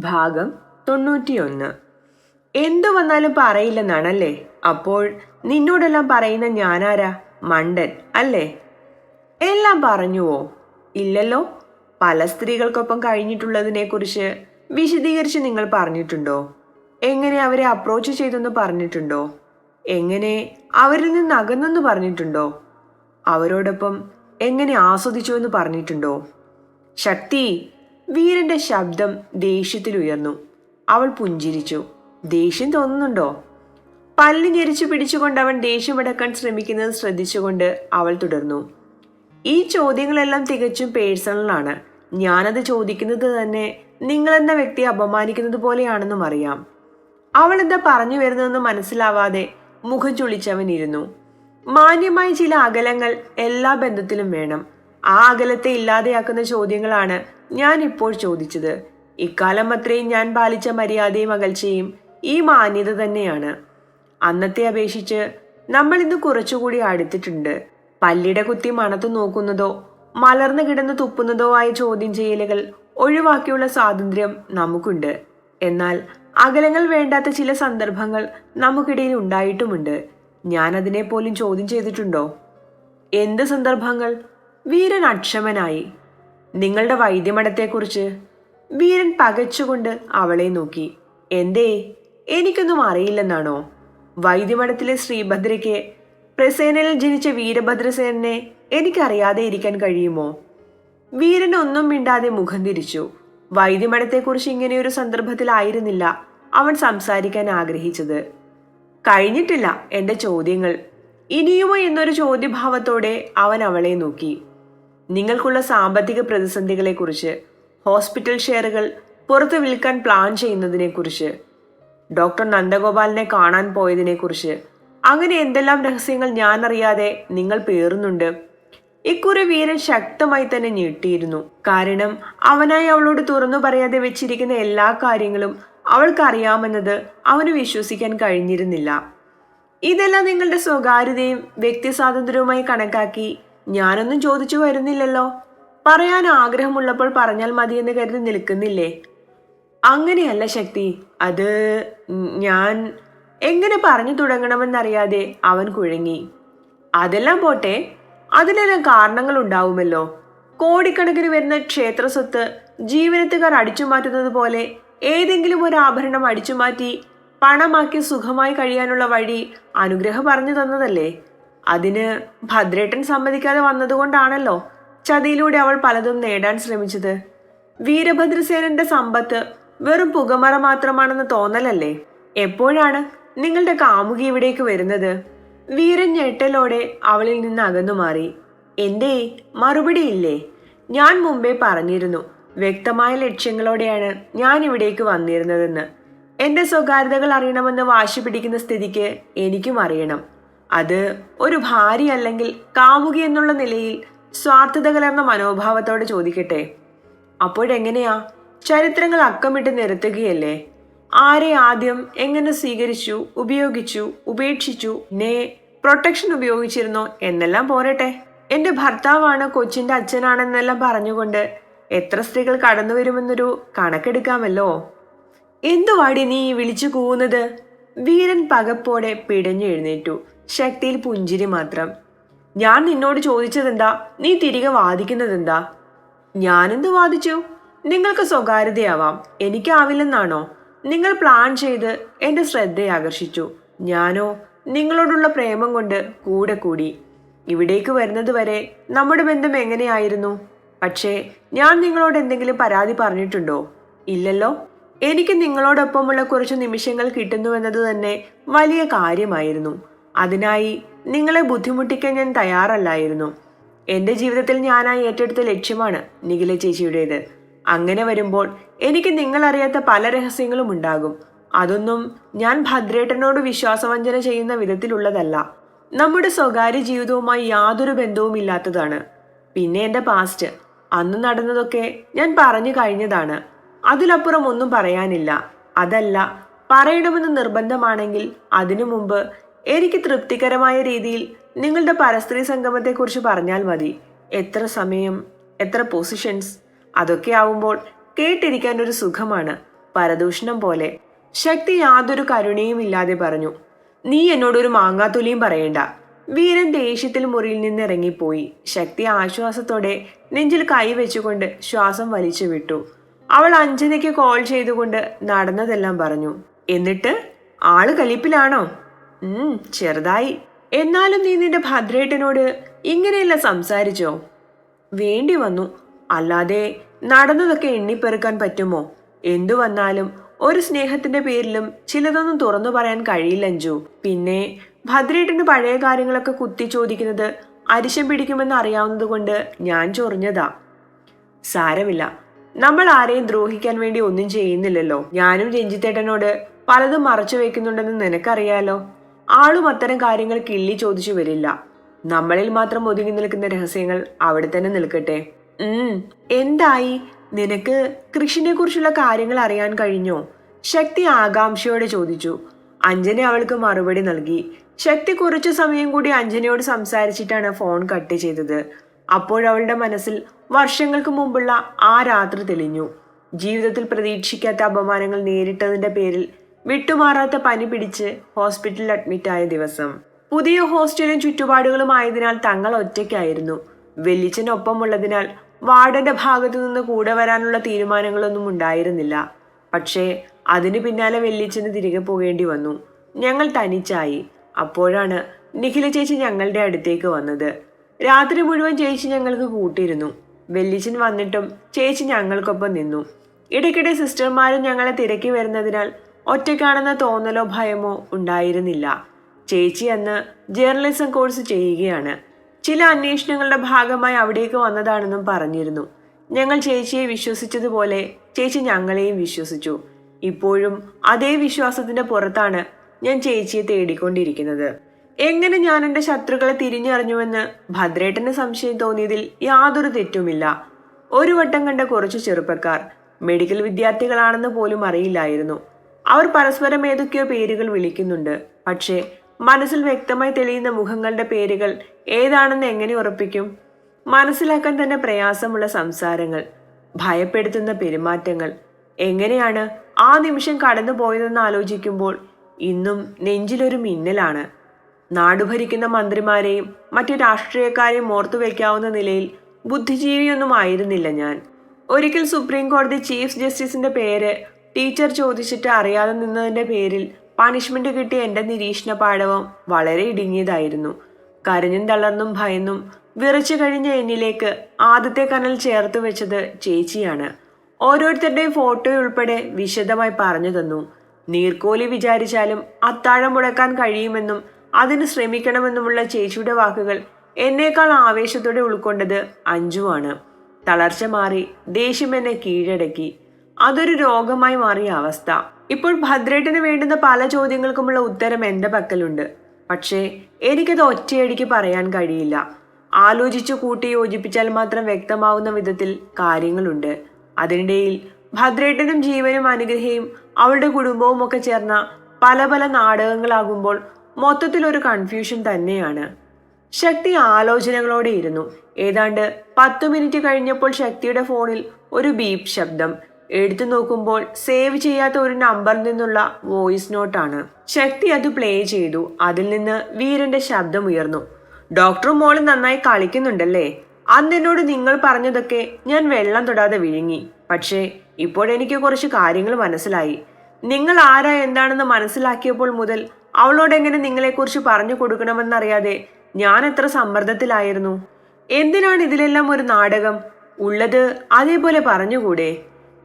ഭാഗം തൊണ്ണൂറ്റിയൊന്ന്. എന്തു വന്നാലും പറയില്ലെന്നാണല്ലേ? അപ്പോൾ നിന്നോടെല്ലാം പറയുന്ന ഞാനാരാ? മണ്ടൻ അല്ലേ? എല്ലാം പറഞ്ഞുവോ? ഇല്ലല്ലോ. പല സ്ത്രീകൾക്കൊപ്പം കഴിഞ്ഞിട്ടുള്ളതിനെക്കുറിച്ച് വിശദീകരിച്ച് നിങ്ങൾ പറഞ്ഞിട്ടുണ്ടോ? എങ്ങനെ അവരെ അപ്രോച്ച് ചെയ്തെന്ന് പറഞ്ഞിട്ടുണ്ടോ? എങ്ങനെ അവരിൽ നിന്ന് അകന്നെന്ന് പറഞ്ഞിട്ടുണ്ടോ? അവരോടൊപ്പം എങ്ങനെ ആസ്വദിച്ചു എന്ന് പറഞ്ഞിട്ടുണ്ടോ? ശക്തി വീരന്റെ ശബ്ദം ദേഷ്യത്തിൽ ഉയർന്നു അവൾ പുഞ്ചിരിച്ചു. ദേഷ്യം തോന്നുന്നുണ്ടോ? പല്ല് ഞെരിച്ചു പിടിച്ചുകൊണ്ട് അവൻ ദേഷ്യമടക്കാൻ ശ്രമിക്കുന്നത് ശ്രദ്ധിച്ചുകൊണ്ട് അവൾ തുടർന്നു. ഈ ചോദ്യങ്ങളെല്ലാം തികച്ചും പേഴ്സണലാണ് ഞാനത് ചോദിക്കുന്നത് തന്നെ നിങ്ങളെന്ന വ്യക്തിയെ അപമാനിക്കുന്നത് പോലെയാണെന്നും അറിയാം. അവൾ എന്താ പറഞ്ഞു വരുന്നതെന്ന് മനസ്സിലാവാതെ മുഖം ചുളിച്ചവൻ ഇരുന്നു മാന്യമായ ചില അകലങ്ങൾ എല്ലാ ബന്ധത്തിലും വേണം. ആ അകലത്തെ ഇല്ലാതെയാക്കുന്ന ചോദ്യങ്ങളാണ് ഞാൻ ഇപ്പോൾ ചോദിച്ചത് ഇക്കാലം അത്രയും ഞാൻ പാലിച്ച മര്യാദയും അകൽച്ചയും ഈ മാന്യത തന്നെയാണ്. അന്നത്തെ അപേക്ഷിച്ച് നമ്മൾ ഇന്ന് കുറച്ചുകൂടി അടുത്തിട്ടുണ്ട്. പല്ലിട കുത്തി മണത്തു നോക്കുന്നതോ മലർന്നു കിടന്ന് തുപ്പുന്നതോ ആയ ചോദ്യം ചെയ്യലുകൾ ഒഴിവാക്കിയുള്ള സ്വാതന്ത്ര്യം നമുക്കുണ്ട്. എന്നാൽ അകലങ്ങൾ വേണ്ടാത്ത ചില സന്ദർഭങ്ങൾ നമുക്കിടയിൽ ഉണ്ടായിട്ടുമുണ്ട്. ഞാൻ അതിനെ പോലും ചോദ്യം ചെയ്തിട്ടുണ്ടോ? എന്ത് സന്ദർഭങ്ങൾ? വീരൻ അക്ഷമനായി നിങ്ങളുടെ വൈദ്യമഠത്തെക്കുറിച്ച് വീരൻ പകച്ചുകൊണ്ട് അവളെ നോക്കി. എന്തേ? എനിക്കൊന്നും അറിയില്ലെന്നാണോ? വൈദ്യമഠത്തിലെ ശ്രീഭദ്രയ്ക്ക് പ്രസേനയിൽ ജനിച്ച വീരഭദ്രസേനെ എനിക്കറിയാതെ ഇരിക്കാൻ കഴിയുമോ? വീരൻ ഒന്നും മിണ്ടാതെ മുഖം തിരിച്ചു. വൈദ്യമഠത്തെക്കുറിച്ച് ഇങ്ങനെയൊരു സന്ദർഭത്തിലായിരുന്നില്ല അവൻ സംസാരിക്കാൻ ആഗ്രഹിച്ചത്. കഴിഞ്ഞിട്ടില്ല എന്റെ ചോദ്യങ്ങൾ. ഇനിയുമോ എന്നൊരു ചോദ്യഭാവത്തോടെ അവൻ അവളെ നോക്കി. നിങ്ങൾക്കുള്ള സാമ്പത്തിക പ്രതിസന്ധികളെക്കുറിച്ച് ഹോസ്പിറ്റൽ ഷെയറുകൾ പുറത്ത് വിൽക്കാൻ പ്ലാൻ ചെയ്യുന്നതിനെക്കുറിച്ച് ഡോക്ടർ നന്ദഗോപാലിനെ കാണാൻ പോയതിനെക്കുറിച്ച് അങ്ങനെ എന്തെല്ലാം രഹസ്യങ്ങൾ ഞാൻ അറിയാതെ നിങ്ങൾ പേറുന്നുണ്ട്. ഇക്കുറി വീരൻ ശക്തമായി തന്നെ ഞെട്ടിയിരുന്നു. കാരണം അവനായി അവളോട് തുറന്നു പറയാതെ വെച്ചിരിക്കുന്ന എല്ലാ കാര്യങ്ങളും അവൾക്കറിയാമെന്നത് അവന് വിശ്വസിക്കാൻ കഴിഞ്ഞിരുന്നില്ല. ഇതെല്ലാം നിങ്ങളുടെ സ്വകാര്യതയും വ്യക്തി സ്വാതന്ത്ര്യവുമായി കണക്കാക്കി ഞാനൊന്നും ചോദിച്ചു വരുന്നില്ലല്ലോ. പറയാൻ ആഗ്രഹമുള്ളപ്പോൾ പറഞ്ഞാൽ മതിയെന്ന് കരുതി നിൽക്കുന്നില്ലേ? അങ്ങനെയല്ല ശക്തി. അത് ഞാൻ എങ്ങനെ പറഞ്ഞു തുടങ്ങണമെന്നറിയാതെ അവൻ കുഴങ്ങി. അതെല്ലാം പോട്ടെ അതിനെല്ലാം കാരണങ്ങൾ ഉണ്ടാവുമല്ലോ. കോടിക്കണക്കിന് വരുന്ന ക്ഷേത്ര സ്വത്ത് ജീവനത്തുകാർ അടിച്ചു മാറ്റുന്നത് പോലെ ഏതെങ്കിലും ഒരു ആഭരണം അടിച്ചു മാറ്റി പണമാക്കി സുഖമായി കഴിയാനുള്ള വഴി അനുഗ്രഹം പറഞ്ഞു തന്നതല്ലേ? അതിന് ഭദ്രേട്ടൻ സമ്മതിക്കാതെ വന്നതുകൊണ്ടാണല്ലോ ചതിയിലൂടെ അവൾ പലതും നേടാൻ ശ്രമിച്ചത്. വീരഭദ്രസേനന്റെ സമ്പത്ത് വെറും പുകമറ മാത്രമാണെന്ന് തോന്നലല്ലേ? എപ്പോഴാണ് നിങ്ങളുടെ കാമുകി ഇവിടേക്ക് വരുന്നത്? വീരൻ ഞെട്ടലോടെ അവളിൽ നിന്ന് അകന്നു മാറി. എന്തേ മറുപടി ഇല്ലേ? ഞാൻ മുമ്പേ പറഞ്ഞിരുന്നു വ്യക്തമായ ലക്ഷ്യങ്ങളോടെയാണ് ഞാൻ ഇവിടേക്ക് വന്നിരുന്നതെന്ന്. എന്റെ സ്വകാര്യതകൾ അറിയണമെന്ന് വാശി പിടിക്കുന്ന സ്ഥിതിക്ക് എനിക്കും അറിയണം. അത് ഒരു ഭാര്യ അല്ലെങ്കിൽ കാമുകി എന്നുള്ള നിലയിൽ സ്വാർത്ഥത കലർന്ന മനോഭാവത്തോടെ ചോദിക്കട്ടെ? അപ്പോഴെങ്ങനെയാ? ചരിത്രങ്ങൾ അക്കമിട്ട് നിരത്തുകയല്ലേ? ആരെ ആദ്യം എങ്ങനെ സ്വീകരിച്ചു ഉപയോഗിച്ചു ഉപേക്ഷിച്ചു നേ പ്രൊട്ടക്ഷൻ ഉപയോഗിച്ചിരുന്നോ എന്നെല്ലാം പോരട്ടെ. എന്റെ ഭർത്താവാണ് കൊച്ചിന്റെ അച്ഛനാണെന്നെല്ലാം പറഞ്ഞുകൊണ്ട് എത്ര സ്ത്രീകൾ കടന്നു വരുമെന്നൊരു കണക്കെടുക്കാമല്ലോ. എന്തുവാടി നീ വിളിച്ചു കൂവുന്നത്? വീരൻ പകപ്പോടെ പിടഞ്ഞു എഴുന്നേറ്റു. ശക്തിയിൽ പുഞ്ചിരി മാത്രം. ഞാൻ നിന്നോട് ചോദിച്ചതെന്താ? നീ തിരികെ വാദിക്കുന്നതെന്താ? ഞാനെന്ത് വാദിച്ചു? നിങ്ങൾക്ക് സ്വകാര്യതയാവാം. എനിക്കാവില്ലെന്നാണോ നിങ്ങൾ പ്ലാൻ ചെയ്ത് എന്റെ ശ്രദ്ധയെ ആകർഷിച്ചു ഞാനോ? നിങ്ങളോടുള്ള പ്രേമം കൊണ്ട് കൂടെ കൂടി. ഇവിടേക്ക് വരുന്നതുവരെ നമ്മുടെ ബന്ധം എങ്ങനെയായിരുന്നു? പക്ഷേ ഞാൻ നിങ്ങളോട് എന്തെങ്കിലും പരാതി പറഞ്ഞിട്ടുണ്ടോ? ഇല്ലല്ലോ. എനിക്ക് നിങ്ങളോടൊപ്പമുള്ള കുറച്ച് നിമിഷങ്ങൾ കിട്ടുന്നുവെന്നത് തന്നെ വലിയ കാര്യമായിരുന്നു. അതിനായി നിങ്ങളെ ബുദ്ധിമുട്ടിക്കാൻ ഞാൻ തയ്യാറല്ലായിരുന്നു. എന്റെ ജീവിതത്തിൽ ഞാനായി ഏറ്റെടുത്ത ലക്ഷ്യമാണ് നിഖില ചേച്ചിയുടേത്. അങ്ങനെ വരുമ്പോൾ എനിക്ക് നിങ്ങളറിയാത്ത പല രഹസ്യങ്ങളും ഉണ്ടാകും. അതൊന്നും ഞാൻ ഭദ്രേട്ടനോട് വിശ്വാസവഞ്ചന ചെയ്യുന്ന വിധത്തിലുള്ളതല്ല. നമ്മുടെ സ്വകാര്യ ജീവിതവുമായി യാതൊരു ബന്ധവും ഇല്ലാത്തതാണ്. പിന്നെ എന്റെ പാസ്റ്റ് അന്ന് നടന്നതൊക്കെ ഞാൻ പറഞ്ഞു കഴിഞ്ഞതാണ്. അതിലപ്പുറം ഒന്നും പറയാനില്ല. അതല്ല പറയണമെന്ന് നിർബന്ധമാണെങ്കിൽ അതിനു മുമ്പ് എനിക്ക് തൃപ്തികരമായ രീതിയിൽ നിങ്ങളുടെ പരസ്ത്രീ സംഗമത്തെക്കുറിച്ച് പറഞ്ഞാൽ മതി. എത്ര സമയം എത്ര പൊസിഷൻസ് അതൊക്കെ ആവുമ്പോൾ കേട്ടിരിക്കാൻ ഒരു സുഖമാണ്. പരദൂഷണം പോലെ. ശക്തി യാതൊരു കരുണയും ഇല്ലാതെ പറഞ്ഞു നീ എന്നോടൊരു മാങ്ങാത്തൊലിയും പറയണ്ട. വീരൻ ദേഷ്യത്തിൽ മുറിയിൽ നിന്ന് ഇറങ്ങിപ്പോയി ശക്തി ആശ്വാസത്തോടെ നെഞ്ചിൽ കൈവച്ചുകൊണ്ട് ശ്വാസം വലിച്ചു വിട്ടു അവൾ അഞ്ജനയ്ക്ക് കോൾ ചെയ്തുകൊണ്ട് നടന്നതെല്ലാം പറഞ്ഞു. എന്നിട്ട് ആൾ കലിപ്പിലാണോ? ഉം ചെറുതായി. എന്നാലും നീ നിന്റെ ഭദ്രേട്ടനോട് ഇങ്ങനെയല്ല സംസാരിച്ചോ? വേണ്ടി വന്നു. അല്ലാതെ നടന്നതൊക്കെ എണ്ണിപ്പെറുക്കാൻ പറ്റുമോ? എന്തു വന്നാലും ഒരു സ്നേഹത്തിന്റെ പേരിലും ചിലതൊന്നും തുറന്നു പറയാൻ കഴിയില്ല അഞ്ജു. പിന്നെ ഭദ്രേട്ടന് പഴയ കാര്യങ്ങളൊക്കെ കുത്തി ചോദിക്കുന്നത് അരിശം പിടിക്കുമെന്ന് അറിയാവുന്നത് കൊണ്ട് ഞാൻ ചൊറിഞ്ഞതാ. സാരമില്ല. നമ്മൾ ആരെയും ദ്രോഹിക്കാൻ വേണ്ടി ഒന്നും ചെയ്യുന്നില്ലല്ലോ. ഞാനും രഞ്ജിത്തേട്ടനോട് പലതും മറച്ചു വെക്കുന്നുണ്ടെന്ന് നിനക്കറിയാലോ? ആളും അത്തരം കാര്യങ്ങൾ കിള്ളി ചോദിച്ചു വരില്ല. നമ്മളിൽ മാത്രം ഒതുങ്ങി നിൽക്കുന്ന രഹസ്യങ്ങൾ അവിടെ തന്നെ നിൽക്കട്ടെ. ഉം. എന്തായി? നിനക്ക് കൃഷിനെ കുറിച്ചുള്ള കാര്യങ്ങൾ അറിയാൻ കഴിഞ്ഞോ? ശക്തി ആകാംക്ഷയോടെ ചോദിച്ചു. അഞ്ജന അവൾക്ക് മറുപടി നൽകി. ശക്തി കുറച്ചു സമയം കൂടി അഞ്ജനയോട് സംസാരിച്ചിട്ടാണ് ഫോൺ കട്ട് ചെയ്തത്. അപ്പോഴവളുടെ മനസ്സിൽ വർഷങ്ങൾക്ക് മുമ്പുള്ള ആ രാത്രി തെളിഞ്ഞു. ജീവിതത്തിൽ പ്രതീക്ഷിക്കാത്ത അപമാനങ്ങൾ നേരിട്ടതിന്റെ പേരിൽ വിട്ടുമാറാത്ത പനി പിടിച്ച് ഹോസ്പിറ്റലിൽ അഡ്മിറ്റായ ദിവസം. പുതിയ ഹോസ്റ്റലും ചുറ്റുപാടുകളും ആയതിനാൽ തങ്ങൾ ഒറ്റയ്ക്കായിരുന്നു. വെല്ലിച്ചനൊപ്പമുള്ളതിനാൽ വാർഡന്റെ ഭാഗത്തു നിന്ന് കൂടെ വരാനുള്ള തീരുമാനങ്ങളൊന്നും ഉണ്ടായിരുന്നില്ല. പക്ഷേ അതിനു പിന്നാലെ വെല്ലിച്ചന് തിരികെ പോകേണ്ടി വന്നു. ഞങ്ങൾ തനിച്ചായി. അപ്പോഴാണ് നിഖില ചേച്ചി ഞങ്ങളുടെ അടുത്തേക്ക് വന്നത്. രാത്രി മുഴുവൻ ചേച്ചി ഞങ്ങൾക്ക് കൂട്ടിയിരുന്നു. വെല്ലിച്ചൻ വന്നിട്ടും ചേച്ചി ഞങ്ങൾക്കൊപ്പം നിന്നു. ഇടയ്ക്കിടെ സിസ്റ്റർമാരും ഞങ്ങളെ തിരക്കി വരുന്നതിനാൽ ഒറ്റയ്ക്കാണെന്ന തോന്നലോ ഭയമോ ഉണ്ടായിരുന്നില്ല. ചേച്ചി അന്ന് ജേർണലിസം കോഴ്സ് ചെയ്യുകയാണ്. ചില അന്വേഷണങ്ങളുടെ ഭാഗമായി അവിടേക്ക് വന്നതാണെന്നും പറഞ്ഞിരുന്നു. ഞങ്ങൾ ചേച്ചിയെ വിശ്വസിച്ചതുപോലെ ചേച്ചി ഞങ്ങളെയും വിശ്വസിച്ചു. ഇപ്പോഴും അതേ വിശ്വാസത്തിന്റെ പുറത്താണ് ഞാൻ ചേച്ചിയെ തേടിക്കൊണ്ടിരിക്കുന്നത്. എങ്ങനെ ഞാൻ എന്റെ ശത്രുക്കളെ തിരിഞ്ഞറിഞ്ഞുവെന്ന് ഭദ്രേട്ടന് സംശയം തോന്നിയതിൽ യാതൊരു തെറ്റുമില്ല. ഒരു വട്ടം കണ്ട കുറച്ച് ചെറുപ്പക്കാർ മെഡിക്കൽ വിദ്യാർത്ഥികളാണെന്ന് പോലും അറിയില്ലായിരുന്നു. അവർ പരസ്പരം ഏതൊക്കെയോ പേരുകൾ വിളിക്കുന്നുണ്ട്. പക്ഷേ മനസ്സിൽ വ്യക്തമായി തെളിയുന്ന മുഖങ്ങളുടെ പേരുകൾ ഏതാണെന്ന് എങ്ങനെ ഉറപ്പിക്കും? മനസ്സിലാക്കാൻ തന്നെ പ്രയാസമുള്ള സംസാരങ്ങൾ ഭയപ്പെടുത്തുന്ന പെരുമാറ്റങ്ങൾ. എങ്ങനെയാണ് ആ നിമിഷം കടന്നു പോയതെന്ന് ആലോചിക്കുമ്പോൾ ഇന്നും നെഞ്ചിലൊരു മിന്നലാണ്. നാടുഭരിക്കുന്ന മന്ത്രിമാരെയും മറ്റു രാഷ്ട്രീയക്കാരെയും ഓർത്തു വയ്ക്കാവുന്ന നിലയിൽ ബുദ്ധിജീവിയൊന്നും ആയിരുന്നില്ല ഞാൻ. ഒരിക്കൽ സുപ്രീം കോടതി ചീഫ് ജസ്റ്റിസിന്റെ പേര് ടീച്ചർ ചോദിച്ചിട്ട് അറിയാതെ നിന്നതിന്റെ പേരിൽ പണിഷ്മെന്റ് കിട്ടിയ എന്റെ നിരീക്ഷണ പാഠവം വളരെ ഇടുങ്ങിയതായിരുന്നു. കരഞ്ഞും തളർന്നും ഭയന്നും വിറച്ചു കഴിഞ്ഞ എന്നിലേക്ക് ആദ്യത്തെ കനൽ ചേർത്ത് വെച്ചത് ചേച്ചിയാണ്. ഓരോരുത്തരുടെയും ഫോട്ടോ ഉൾപ്പെടെ വിശദമായി പറഞ്ഞു തന്നു. നീർക്കോലി വിചാരിച്ചാലും അത്താഴം മുടക്കാൻ കഴിയുമെന്നും അതിന് ശ്രമിക്കണമെന്നുമുള്ള ചേച്ചിയുടെ വാക്കുകൾ എന്നേക്കാൾ ആവേശത്തോടെ ഉൾക്കൊണ്ടത് അഞ്ജുവാണ്. തളർച്ച മാറി ദേഷ്യം എന്നെ കീഴടക്കി. അതൊരു രോഗമായി മാറിയ അവസ്ഥ. ഇപ്പോൾ ഭദ്രേട്ടന് വേണ്ടുന്ന പല ചോദ്യങ്ങൾക്കുമുള്ള ഉത്തരം എന്റെ പക്കലുണ്ട്. പക്ഷേ എനിക്കത് ഒറ്റയടിക്ക് പറയാൻ കഴിയില്ല. ആലോചിച്ചു കൂട്ടി യോജിപ്പിച്ചാൽ മാത്രം വ്യക്തമാവുന്ന വിധത്തിൽ കാര്യങ്ങളുണ്ട്. അതിനിടയിൽ ഭദ്രേട്ടനും ജീവനും അനുഗ്രഹയും അവളുടെ കുടുംബവും ഒക്കെ ചേർന്ന പല പല നാടകങ്ങളാകുമ്പോൾ മൊത്തത്തിൽ ഒരു കൺഫ്യൂഷൻ തന്നെയാണ്. ശക്തി ആലോചനകളോടെ ഇരുന്നു. ഏതാണ്ട് പത്തു മിനിറ്റ് കഴിഞ്ഞപ്പോൾ ശക്തിയുടെ ഫോണിൽ ഒരു ബീപ് ശബ്ദം. എടുത്തു നോക്കുമ്പോൾ സേവ് ചെയ്യാത്ത ഒരു നമ്പറിൽ നിന്നുള്ള വോയിസ് നോട്ടാണ് ശക്തി അത് പ്ലേ ചെയ്തു. അതിൽ നിന്ന് വീരന്റെ ശബ്ദം ഉയർന്നു. ഡോക്ടറും മോളും നന്നായി കളിക്കുന്നുണ്ടല്ലേ? അന്ന് എന്നോട് നിങ്ങൾ പറഞ്ഞതൊക്കെ ഞാൻ വെള്ളം തൊടാതെ വിഴുങ്ങി. പക്ഷേ ഇപ്പോഴെനിക്ക് കുറച്ച് കാര്യങ്ങൾ മനസ്സിലായി. നിങ്ങൾ ആരാ എന്താണെന്ന് മനസ്സിലാക്കിയപ്പോൾ മുതൽ അവളോട് എങ്ങനെ നിങ്ങളെക്കുറിച്ച് പറഞ്ഞു കൊടുക്കണമെന്നറിയാതെ ഞാൻ എത്ര സമ്മർദ്ദത്തിലായിരുന്നു. എന്തിനാണ് ഇതിലെല്ലാം ഒരു നാടകം? ഉള്ളത് അതേപോലെ പറഞ്ഞുകൂടെ?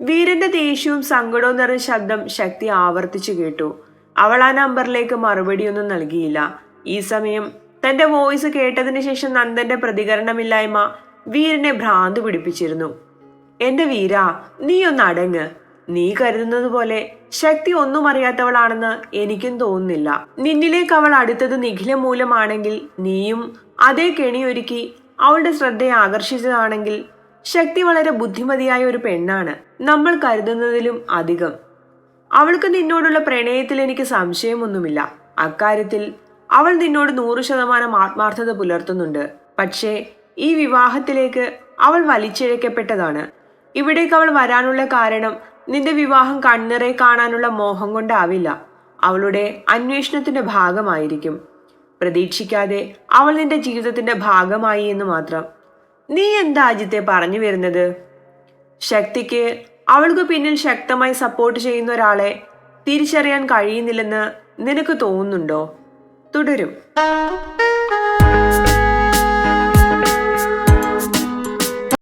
വീരന്റെ ദേഷ്യവും സങ്കടവും നിറഞ്ഞ ശബ്ദം ശക്തി ആവർത്തിച്ചു കേട്ടു. അവൾ ആ നമ്പറിലേക്ക് മറുപടിയൊന്നും നൽകിയില്ല. ഈ സമയം തന്റെ വോയിസ് കേട്ടതിന് ശേഷം നന്ദന്റെ പ്രതികരണമില്ലായ്മ വീരനെ ഭ്രാന്ത് പിടിപ്പിച്ചിരുന്നു. എന്റെ വീര ഒന്ന് അടങ്ങ്. നീ കരുതുന്നത് പോലെ ശക്തി ഒന്നും അറിയാത്തവളാണെന്ന് എനിക്കും തോന്നുന്നില്ല. നിന്നിലേക്ക് അവൾ അടുത്തത് നിഖില മൂലമാണെങ്കിൽ നീയും അതേ കെണിയൊരുക്കി അവളുടെ ശ്രദ്ധയെ ആകർഷിച്ചതാണെങ്കിൽ ശക്തി വളരെ ബുദ്ധിമതിയായ ഒരു പെണ്ണാണ്. നമ്മൾ കരുതുന്നതിലും അധികം. അവൾക്ക് നിന്നോടുള്ള പ്രണയത്തിൽ എനിക്ക് സംശയമൊന്നുമില്ല. അക്കാര്യത്തിൽ അവൾ നിന്നോട് നൂറ് ശതമാനം ആത്മാർത്ഥത പുലർത്തുന്നുണ്ട്. പക്ഷേ ഈ വിവാഹത്തിലേക്ക് അവൾ വലിച്ചിഴക്കപ്പെട്ടതാണ് ഇവിടേക്ക് അവൾ വരാനുള്ള കാരണം നിന്റെ വിവാഹം കണ്ണിറെ കാണാനുള്ള മോഹം കൊണ്ടാവില്ല. അവളുടെ അന്വേഷണത്തിന്റെ ഭാഗമായിരിക്കും. പ്രതീക്ഷിക്കാതെ അവൾ നിന്റെ ജീവിതത്തിന്റെ ഭാഗമായി എന്ന് മാത്രം. നീ എന്താ അജിത്തെ പറഞ്ഞു വരുന്നത്? ശക്തിക്ക് അവൾക്ക് പിന്നിൽ ശക്തമായി സപ്പോർട്ട് ചെയ്യുന്ന ഒരാളെ തിരിച്ചറിയാൻ കഴിയുന്നില്ലെന്ന് നിനക്ക് തോന്നുന്നുണ്ടോ? തുടരും.